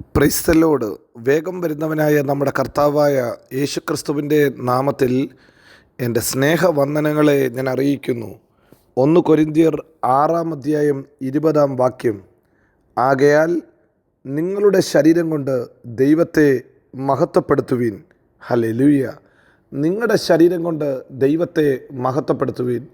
ക്രൈസ്തലോട് വേഗം വരുന്നവനായ നമ്മുടെ കർത്താവായ യേശുക്രിസ്തുവിന്റെ നാമത്തിൽ എന്റെ സ്നേഹവന്ദനങ്ങളെ ഞാൻ അറിയിക്കുന്നു. ഒന്ന് കൊരിന്തിയർ ആറാം അധ്യായം ഇരുപതാം വാക്യം. ആകയാൽ നിങ്ങളുടെ ശരീരം കൊണ്ട് ദൈവത്തെ മഹത്വപ്പെടുത്തുവീൻ. ഹലലൂയ നിങ്ങളുടെ ശരീരം കൊണ്ട് ദൈവത്തെ മഹത്വപ്പെടുത്തുവീൻ.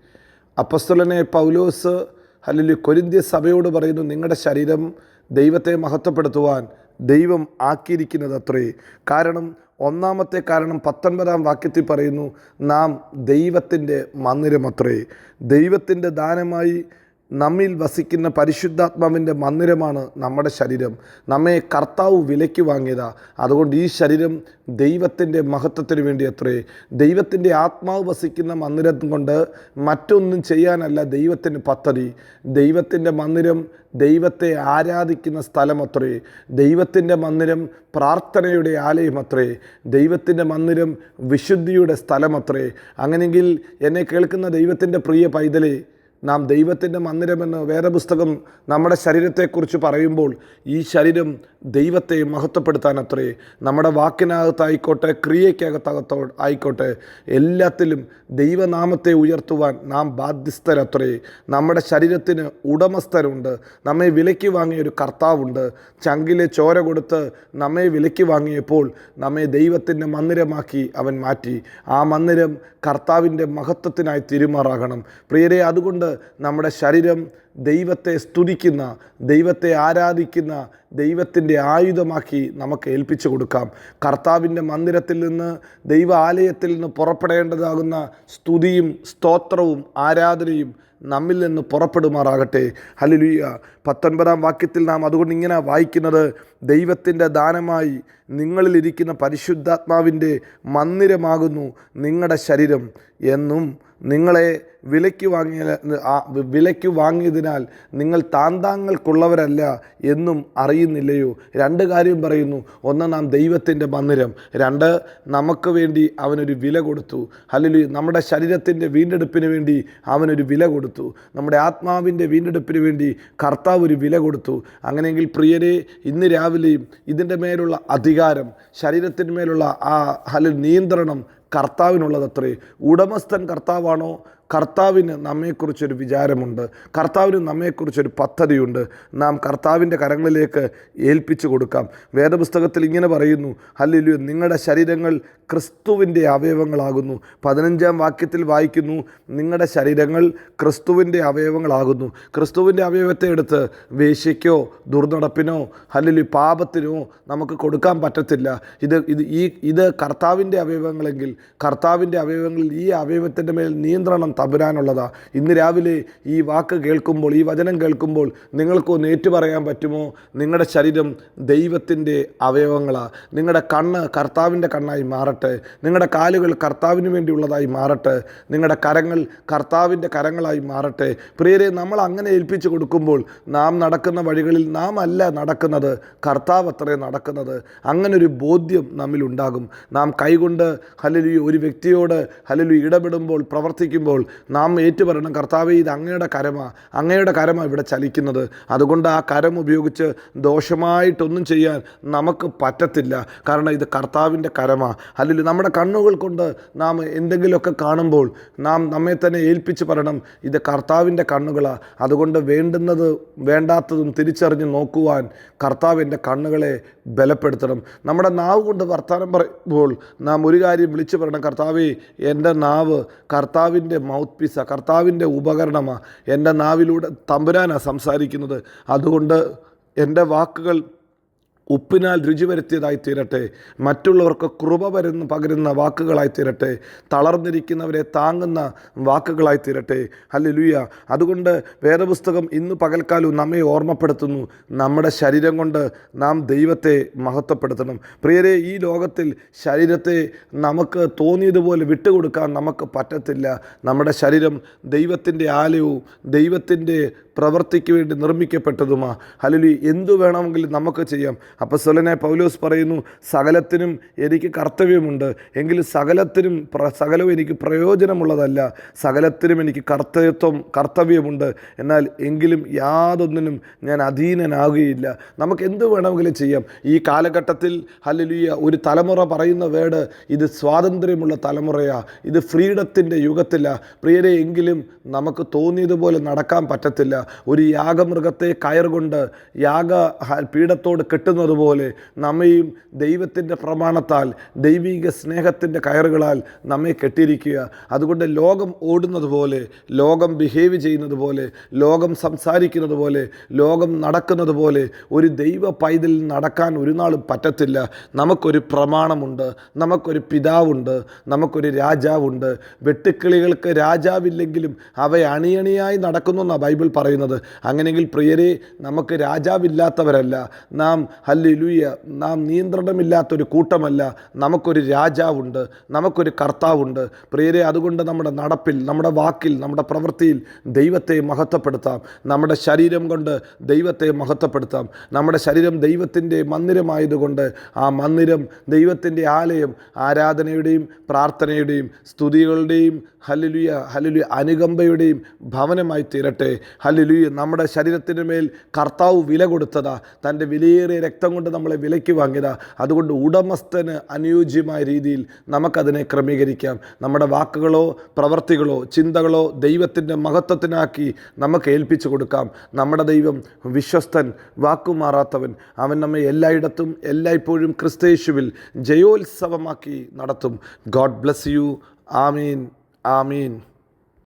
അപ്പസ്തുലനെ പൗലോസ് അല്ലെങ്കിൽ കൊരിന്ത്യ സഭയോട് പറയുന്നു നിങ്ങളുടെ ശരീരം ദൈവത്തെ മഹത്വപ്പെടുത്തുവാൻ. ദൈവം ആക്കിയിരിക്കുന്നത് അത്രേ കാരണം ഒന്നാമത്തെ കാരണം പത്തൊൻപതാം വാക്യത്തിൽ പറയുന്നു നാം ദൈവത്തിന്റെ മന്ദിരമത്രേ. ദൈവത്തിന്റെ ദാനമായി നമ്മിൽ വസിക്കുന്ന പരിശുദ്ധാത്മാവിന്റെ മന്ദിരമാണ് നമ്മുടെ ശരീരം. നമ്മെ കർത്താവ് വിലയ്ക്ക് വാങ്ങിയതാ. അതുകൊണ്ട് ഈ ശരീരം ദൈവത്തിന്റെ മഹത്വത്തിന് വേണ്ടി അത്രേ. ദൈവത്തിന്റെ ആത്മാവ് വസിക്കുന്ന മന്ദിരം കൊണ്ട് മറ്റൊന്നും ചെയ്യാനല്ല ദൈവത്തിന്റെ പദ്ധതി. ദൈവത്തിന്റെ മന്ദിരം ദൈവത്തെ ആരാധിക്കുന്ന സ്ഥലം അത്രേ. ദൈവത്തിന്റെ മന്ദിരം പ്രാർത്ഥനയുടെ ആലയം അത്രേ. ദൈവത്തിന്റെ മന്ദിരം വിശുദ്ധിയുടെ സ്ഥലം അത്രേ. അങ്ങനെയെങ്കിൽ എന്നെ കേൾക്കുന്ന ദൈവത്തിന്റെ പ്രിയ പൈതലേ നാം ദൈവത്തിന്റെ മന്ദിരമെന്ന് വേദപുസ്തകം നമ്മുടെ ശരീരത്തെക്കുറിച്ച് പറയുമ്പോൾ ഈ ശരീരം ദൈവത്തെ മഹത്വപ്പെടുത്താൻ അത്രേ. നമ്മുടെ വാക്കിനകത്തായിക്കോട്ടെ ക്രിയയ്ക്കകത്തകത്തോ ആയിക്കോട്ടെ എല്ലാത്തിലും ദൈവനാമത്തെ ഉയർത്തുവാൻ നാം ബാധ്യസ്ഥരത്രേ. നമ്മുടെ ശരീരത്തിന് ഉടമസ്ഥരുണ്ട് നമ്മെ വിലയ്ക്ക് വാങ്ങിയ ഒരു കർത്താവുണ്ട്. ചങ്കിലെ ചോര കൊടുത്ത് നമ്മെ വിലയ്ക്ക് വാങ്ങിയപ്പോൾ നമ്മെ ദൈവത്തിന്റെ മന്ദിരമാക്കി അവൻ മാറ്റി. ആ മന്ദിരം കർത്താവിന്റെ മഹത്വത്തിനായി തിരുമാറാകണം. പ്രിയരെ അതുകൊണ്ട് നമ്മുടെ ശരീരം ദൈവത്തെ സ്തുതിക്കുന്ന ദൈവത്തെ ആരാധിക്കുന്ന ദൈവത്തിന്റെ ആയുധമാക്കി നമുക്ക് ഏൽപ്പിച്ചു കൊടുക്കാം. കർത്താവിന്റെ മന്ദിരത്തിൽ നിന്ന് ദൈവ ആലയത്തിൽ നിന്ന് പുറപ്പെടേണ്ടതാകുന്ന സ്തുതിയും സ്തോത്രവും ആരാധനയും നമ്മിൽ നിന്ന് പുറപ്പെടുമാറാകട്ടെ. ഹലിലുയ്യ പത്തൊൻപതാം വാക്യത്തിൽ നാം അതുകൊണ്ട് ഇങ്ങനെ വായിക്കുന്നത് ദൈവത്തിന്റെ ദാനമായി നിങ്ങളിലിരിക്കുന്ന പരിശുദ്ധാത്മാവിന്റെ മന്ദിരമാകുന്നു നിങ്ങളുടെ ശരീരം എന്നും നിങ്ങളെ വിലയ്ക്ക് വാങ്ങിയ വിലയ്ക്ക് വാങ്ങിയതിനാൽ നിങ്ങൾ താന്താങ്ങൾക്കുള്ളവരല്ല എന്നും അറിയുന്നില്ലയോ? രണ്ട് കാര്യം പറയുന്നു. ഒന്ന് നാം ദൈവത്തിന്റെ മന്ദിരം. രണ്ട് നമുക്ക് വേണ്ടി അവനൊരു വില കൊടുത്തു. അല്ലെങ്കിൽ നമ്മുടെ ശരീരത്തിന്റെ വീണ്ടെടുപ്പിന് വേണ്ടി അവനൊരു വില കൊടുത്തു. നമ്മുടെ ആത്മാവിന്റെ വീണ്ടെടുപ്പിന് വേണ്ടി കർത്താവ് ഒരു വില കൊടുത്തു. അങ്ങനെയെങ്കിൽ പ്രിയരെ ഇന്ന് രാവിലെയും ഇതിന്റെ മേലുള്ള അധികാരം ശരീരത്തിന്മേലുള്ള ആ ഹല നിയന്ത്രണം കർത്താവിനുള്ളതത്രേ. ഉടമസ്ഥൻ കർത്താവാണോ? കർത്താവിന് നമ്മെക്കുറിച്ചൊരു വിചാരമുണ്ട്. കർത്താവിന് നമ്മെക്കുറിച്ചൊരു പദ്ധതിയുണ്ട്. നാം കർത്താവിന്റെ കരങ്ങളിലേക്ക് ഏൽപ്പിച്ചു കൊടുക്കാം. വേദപുസ്തകത്തിൽ ഇങ്ങനെ പറയുന്നു ഹല്ലേലൂയ നിങ്ങളുടെ ശരീരങ്ങൾ ക്രിസ്തുവിന്റെ അവയവങ്ങളാകുന്നു. പതിനഞ്ചാം വാക്യത്തിൽ വായിക്കുന്നു നിങ്ങളുടെ ശരീരങ്ങൾ ക്രിസ്തുവിന്റെ അവയവങ്ങളാകുന്നു. ക്രിസ്തുവിന്റെ അവയവത്തെ എടുത്ത് വേശ്യയ്ക്കോ ദുർനടപ്പിനോ അല്ലെങ്കിൽ പാപത്തിനോ നമുക്ക് കൊടുക്കാൻ പറ്റത്തില്ല. ഇത് ഇത് ഈ ഇത് കർത്താവിന്റെ അവയവങ്ങളെങ്കിൽ കർത്താവിന്റെ അവയവങ്ങളിൽ ഈ അവയവത്തിന്റെ മേൽ നിയന്ത്രണം തമ്പുരാനുള്ളതാ. ഇന്ന് രാവിലെ ഈ വാക്ക് കേൾക്കുമ്പോൾ ഈ വചനം കേൾക്കുമ്പോൾ നിങ്ങൾക്കൊന്ന് ഏറ്റു പറയാൻ പറ്റുമോ? നിങ്ങളുടെ ശരീരം ദൈവത്തിന്റെ അവയവങ്ങളാണ് നിങ്ങളുടെ കണ്ണ് കർത്താവിന്റെ കണ്ണായി മാറട്ടെ. നിങ്ങളുടെ കാലുകൾ കർത്താവിന് വേണ്ടിയുള്ളതായി മാറട്ടെ. നിങ്ങളുടെ കരങ്ങൾ കർത്താവിന്റെ കരങ്ങളായി മാറട്ടെ. പ്രിയരെ നമ്മൾ അങ്ങനെ ഏൽപ്പിച്ചു കൊടുക്കുമ്പോൾ നാം നടക്കുന്ന വഴികളിൽ നാം അല്ല നടക്കുന്നത് കർത്താവ് അത്രേ നടക്കുന്നത്. അങ്ങനൊരു ബോധ്യം നമ്മിലുണ്ടാകും. നാം കൈകൊണ്ട് ഹലലു ഒരു വ്യക്തിയോട് ഹലലു ഇടപെടുമ്പോൾ പ്രവർത്തിക്കുമ്പോൾ നാം ഏറ്റുപറയണം കർത്താവെ ഇത് അങ്ങയുടെ കരമാ അങ്ങയുടെ കരമാണ് ഇവിടെ ചലിക്കുന്നത്. അതുകൊണ്ട് ആ കരം ഉപയോഗിച്ച് ദോഷമായിട്ടൊന്നും ചെയ്യാൻ നമുക്ക് പറ്റത്തില്ല. കാരണം ഇത് കർത്താവിന്റെ കരമാ. അല്ലെങ്കിൽ നമ്മുടെ കണ്ണുകൾ കൊണ്ട് നാം എന്തെങ്കിലുമൊക്കെ കാണുമ്പോൾ നാം നമ്മെ തന്നെ ഏൽപ്പിച്ച് പറയണം ഇത് കർത്താവിന്റെ കണ്ണുകളാണ് അതുകൊണ്ട് വേണ്ടുന്നത് വേണ്ടാത്തതും തിരിച്ചറിഞ്ഞ് നോക്കുവാൻ കർത്താവ് എന്റെ കണ്ണുകളെ ബലപ്പെടുത്തണം. നമ്മുടെ നാവ് കൊണ്ട് വർത്തമാനം പറയുമ്പോൾ നാം ഒരു കാര്യം വിളിച്ചു പറയണം കർത്താവേ എന്റെ നാവ് കർത്താവിന്റെ മൗത്ത് പീസ കർത്താവിന്റെ ഉപകരണമാണ് എന്റെ നാവിലൂടെ തമ്പുരാനാണ് സംസാരിക്കുന്നത്. അതുകൊണ്ട് എന്റെ വാക്കുകൾ ഉപ്പിനാൽ രുചി വരുത്തിയതായി തീരട്ടെ മറ്റുള്ളവർക്ക് കൃപ വരുന്ന പകരുന്ന വാക്കുകളായി തീരട്ടെ തളർന്നിരിക്കുന്നവരെ താങ്ങുന്ന വാക്കുകളായി തീരട്ടെ. അല്ലെ ലുയ്യ അതുകൊണ്ട് വേദപുസ്തകം ഇന്ന് പകൽക്കാലവും നമ്മെ ഓർമ്മപ്പെടുത്തുന്നു. നമ്മുടെ ശരീരം കൊണ്ട് നാം ദൈവത്തെ മഹത്വപ്പെടുത്തണം. പ്രിയരെ ഈ ലോകത്തിൽ ശരീരത്തെ നമുക്ക് തോന്നിയതുപോലെ വിട്ടുകൊടുക്കാൻ നമുക്ക് പറ്റത്തില്ല. നമ്മുടെ ശരീരം ദൈവത്തിന്റെ ആലയവും ദൈവത്തിന്റെ പ്രവൃത്തിക്ക് വേണ്ടി നിർമ്മിക്കപ്പെട്ടതുമാ. അല്ലെങ്കിൽ എന്തു വേണമെങ്കിലും നമുക്ക് ചെയ്യാം. അപ്പസ്വലനായ പൗലോസ് പറയുന്നു സകലത്തിനും എനിക്ക് കർത്തവ്യമുണ്ട്. എങ്കിലും സകലത്തിനും പ്ര- സകലവും എനിക്ക് പ്രയോജനമുള്ളതല്ല. സകലത്തിനും എനിക്ക് കർത്തവ്യത്വം കർത്തവ്യമുണ്ട്. എന്നാൽ എങ്കിലും യാതൊന്നിനും ഞാൻ അധീനനാകുകയില്ല. നമുക്ക് എന്ത് വേണമെങ്കിലും ചെയ്യാം. ഈ കാലഘട്ടത്തിൽ ഹല്ലേലൂയ ഒരു തലമുറ പറയുന്ന വേട് ഇത് സ്വാതന്ത്ര്യമുള്ള തലമുറയാ. ഇത് ഫ്രീഡത്തിന്റെ യുഗത്തില്ല. പ്രിയരെ എങ്കിലും നമുക്ക് തോന്നിയതുപോലെ നടക്കാൻ പറ്റത്തില്ല. ഒരു യാഗമൃഗത്തെ കയറുകൊണ്ട് യാഗ പീഠത്തോട് കെട്ടുന്നത് പോലെ നമ്മയും ദൈവത്തിന്റെ പ്രമാണത്താൽ ദൈവിക സ്നേഹത്തിന്റെ കയറുകളാൽ നമ്മെ കെട്ടിയിരിക്കുക. അതുകൊണ്ട് ലോകം ഓടുന്നത് പോലെ ലോകം ബിഹേവ് ചെയ്യുന്നത് പോലെ ലോകം സംസാരിക്കുന്നത് പോലെ ലോകം നടക്കുന്നത് പോലെ ഒരു ദൈവ പൈതൽ നടക്കാൻ ഒരു നാളും പറ്റത്തില്ല. നമുക്കൊരു പ്രമാണമുണ്ട് നമുക്കൊരു പിതാവുണ്ട് നമുക്കൊരു രാജാവുണ്ട്. വെട്ടുക്കിളികൾക്ക് രാജാവില്ലെങ്കിലും അവ അണിയണിയായി നടക്കുന്നു എന്നാണ് ബൈബിൾ പറയുന്നത്. അങ്ങനെയെങ്കിൽ പ്രിയരെ നമുക്ക് രാജാവില്ലാത്തവരല്ല. നാം ഹല്ലേലൂയ. നാം നിയന്ത്രണമില്ലാത്തൊരു കൂട്ടമല്ല. നമുക്കൊരു രാജാവുണ്ട്. നമുക്കൊരു കർത്താവുണ്ട്. പ്രിയരെ അതുകൊണ്ട് നമ്മുടെ നടപ്പിൽ നമ്മുടെ വാക്കിൽ നമ്മുടെ പ്രവൃത്തിയിൽ ദൈവത്തെ മഹത്വപ്പെടുത്താം. നമ്മുടെ ശരീരം കൊണ്ട് ദൈവത്തെ മഹത്വപ്പെടുത്താം. നമ്മുടെ ശരീരം ദൈവത്തിന്റെ മന്ദിരമായതുകൊണ്ട് ആ മന്ദിരം ദൈവത്തിന്റെ ആലയം ആരാധനയുടെയും പ്രാർത്ഥനയുടെയും സ്തുതികളുടെയും ഹല്ലുലിയ ഹല്ലുലിയ അനുകമ്പയുടെയും ഭവനമായി തീരട്ടെ. ഹല്ലുലിയ. നമ്മുടെ ശരീരത്തിന് മേൽ കർത്താവ് വില കൊടുത്തതാ. തന്റെ വിലയേറിയ രക്തം കൊണ്ട് നമ്മളെ വിലയ്ക്ക് വാങ്ങിയതാ. അതുകൊണ്ട് ഉടമസ്ഥന് അനുയോജ്യമായ രീതിയിൽ നമുക്കതിനെ ക്രമീകരിക്കാം. നമ്മുടെ വാക്കുകളോ പ്രവർത്തികളോ ചിന്തകളോ ദൈവത്തിന്റെ മഹത്വത്തിനാക്കി നമുക്ക് ഏൽപ്പിച്ചു കൊടുക്കാം. നമ്മുടെ ദൈവം വിശ്വസ്തൻ വാക്കുമാറാത്തവൻ. അവൻ നമ്മെ എല്ലായിടത്തും എല്ലായ്പ്പോഴും ക്രിസ്തേശുവിൽ ജയോത്സവമാക്കി നടത്തും. God bless you. Amin. Amin.